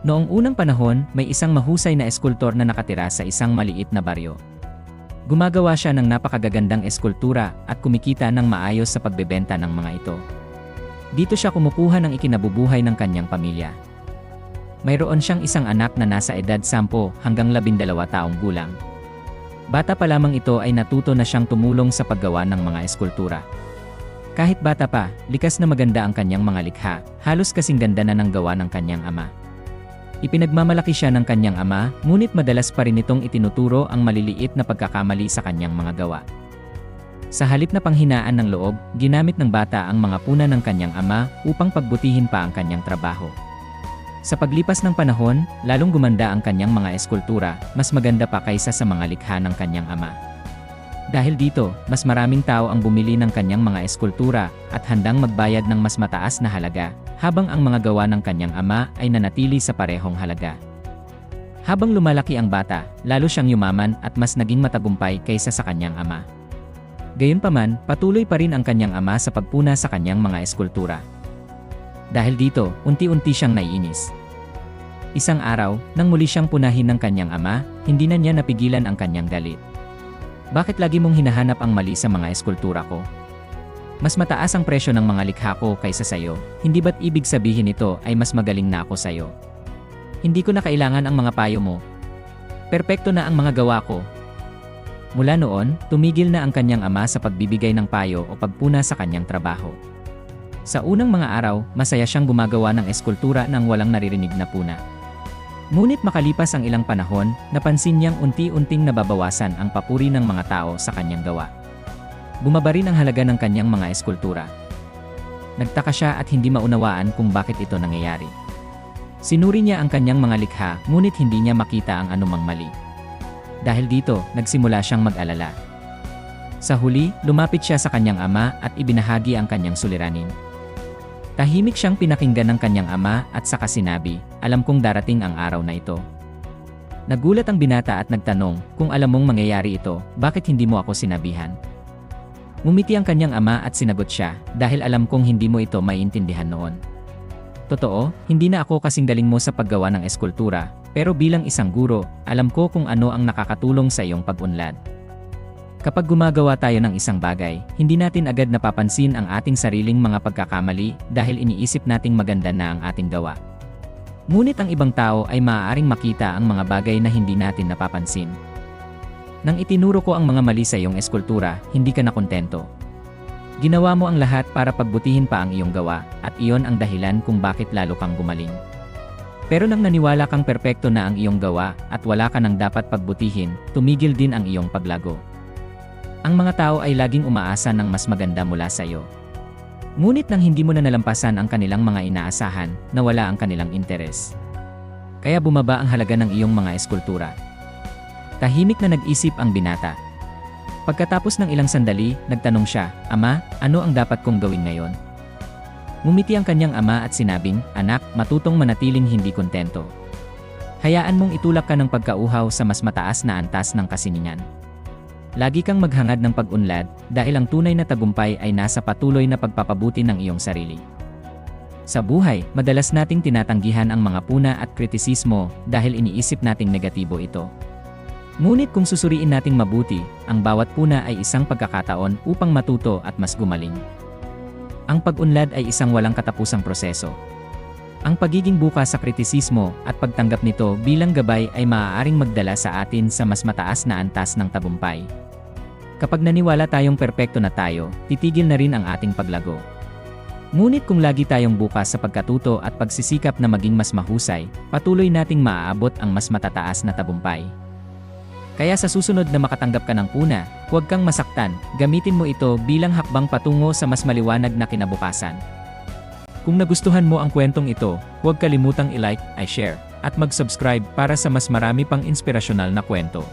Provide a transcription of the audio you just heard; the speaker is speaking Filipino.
Noong unang panahon, may isang mahusay na eskultor na nakatira sa isang maliit na baryo. Gumagawa siya ng napakagagandang eskultura at kumikita ng maayos sa pagbebenta ng mga ito. Dito siya kumukuha ng ikinabubuhay ng kanyang pamilya. Mayroon siyang isang anak na nasa edad 10 hanggang 12 taong gulang. Bata pa lamang ito ay natuto na siyang tumulong sa paggawa ng mga eskultura. Kahit bata pa, likas na maganda ang kanyang mga likha, halos kasing ganda na ng gawa ng kanyang ama. Ipinagmamalaki siya ng kanyang ama, ngunit madalas pa rin itong itinuturo ang maliliit na pagkakamali sa kanyang mga gawa. Sa halip na panghinaan ng loob, ginamit ng bata ang mga puna ng kanyang ama upang pagbutihin pa ang kanyang trabaho. Sa paglipas ng panahon, lalong gumanda ang kanyang mga eskultura, mas maganda pa kaysa sa mga likha ng kanyang ama. Dahil dito, mas maraming tao ang bumili ng kanyang mga eskultura at handang magbayad ng mas mataas na halaga, habang ang mga gawa ng kanyang ama ay nanatili sa parehong halaga. Habang lumalaki ang bata, lalo siyang yumaman at mas naging matagumpay kaysa sa kanyang ama. Gayunpaman, patuloy pa rin ang kanyang ama sa pagpuna sa kanyang mga eskultura. Dahil dito, unti-unti siyang naiinis. Isang araw, nang muli siyang punahin ng kanyang ama, hindi na niya napigilan ang kanyang galit. Bakit lagi mong hinahanap ang mali sa mga eskultura ko? Mas mataas ang presyo ng mga likha ko kaysa sayo, hindi ba't ibig sabihin ito ay mas magaling na ako sayo? Hindi ko na kailangan ang mga payo mo. Perpekto na ang mga gawa ko. Mula noon, tumigil na ang kanyang ama sa pagbibigay ng payo o pagpuna sa kanyang trabaho. Sa unang mga araw, masaya siyang gumagawa ng eskultura nang walang naririnig na puna. Ngunit makalipas ang ilang panahon, napansin niyang unti-unting nababawasan ang papuri ng mga tao sa kanyang gawa. Bumaba rin ang halaga ng kanyang mga eskultura. Nagtaka siya at hindi maunawaan kung bakit ito nangyayari. Sinuri niya ang kanyang mga likha, ngunit hindi niya makita ang anumang mali. Dahil dito, nagsimula siyang mag-alala. Sa huli, lumapit siya sa kanyang ama at ibinahagi ang kanyang suliranin. Tahimik siyang pinakinggan ng kanyang ama at saka sinabi, alam kong darating ang araw na ito. Nagulat ang binata at nagtanong, kung alam mong mangyayari ito, bakit hindi mo ako sinabihan? Ngumiti ang kanyang ama at sinagot siya, dahil alam kong hindi mo ito maiintindihan noon. Totoo, hindi na ako kasing galing mo sa paggawa ng eskultura, pero bilang isang guro, alam ko kung ano ang nakakatulong sa iyong pag-unlad. Kapag gumagawa tayo ng isang bagay, hindi natin agad napapansin ang ating sariling mga pagkakamali dahil iniisip nating maganda na ang ating gawa. Ngunit ang ibang tao ay maaaring makita ang mga bagay na hindi natin napapansin. Nang itinuro ko ang mga mali sa iyong eskultura, hindi ka na kontento. Ginawa mo ang lahat para pagbutihin pa ang iyong gawa, at iyon ang dahilan kung bakit lalo kang gumaling. Pero nang naniwala kang perpekto na ang iyong gawa at wala ka nang dapat pagbutihin, tumigil din ang iyong paglago. Ang mga tao ay laging umaasa ng mas maganda mula sa iyo. Ngunit nang hindi mo na nalampasan ang kanilang mga inaasahan, nawala ang kanilang interes. Kaya bumaba ang halaga ng iyong mga eskultura. Tahimik na nag-isip ang binata. Pagkatapos ng ilang sandali, nagtanong siya, Ama, ano ang dapat kong gawin ngayon? Ngumiti ang kanyang ama at sinabing, Anak, matutong manatiling hindi kontento. Hayaan mong itulak ka ng pagkauhaw sa mas mataas na antas ng kasiningan. Lagi kang maghangad ng pag-unlad dahil ang tunay na tagumpay ay nasa patuloy na pagpapabuti ng iyong sarili. Sa buhay, madalas nating tinatanggihan ang mga puna at kritisismo dahil iniisip nating negatibo ito. Ngunit kung susuriin nating mabuti, ang bawat puna ay isang pagkakataon upang matuto at mas gumaling. Ang pag-unlad ay isang walang katapusang proseso. Ang pagiging bukas sa kritisismo at pagtanggap nito bilang gabay ay maaaring magdala sa atin sa mas mataas na antas ng tagumpay. Kapag naniwala tayong perpekto na tayo, titigil na rin ang ating paglago. Ngunit kung lagi tayong bukas sa pagkatuto at pagsisikap na maging mas mahusay, patuloy nating maaabot ang mas matataas na tagumpay. Kaya sa susunod na makatanggap ka ng puna, huwag kang masaktan, gamitin mo ito bilang hakbang patungo sa mas maliwanag na kinabukasan. Kung nagustuhan mo ang kwentong ito, huwag kalimutang i-like, i-share, at mag-subscribe para sa mas marami pang inspirasyonal na kwento.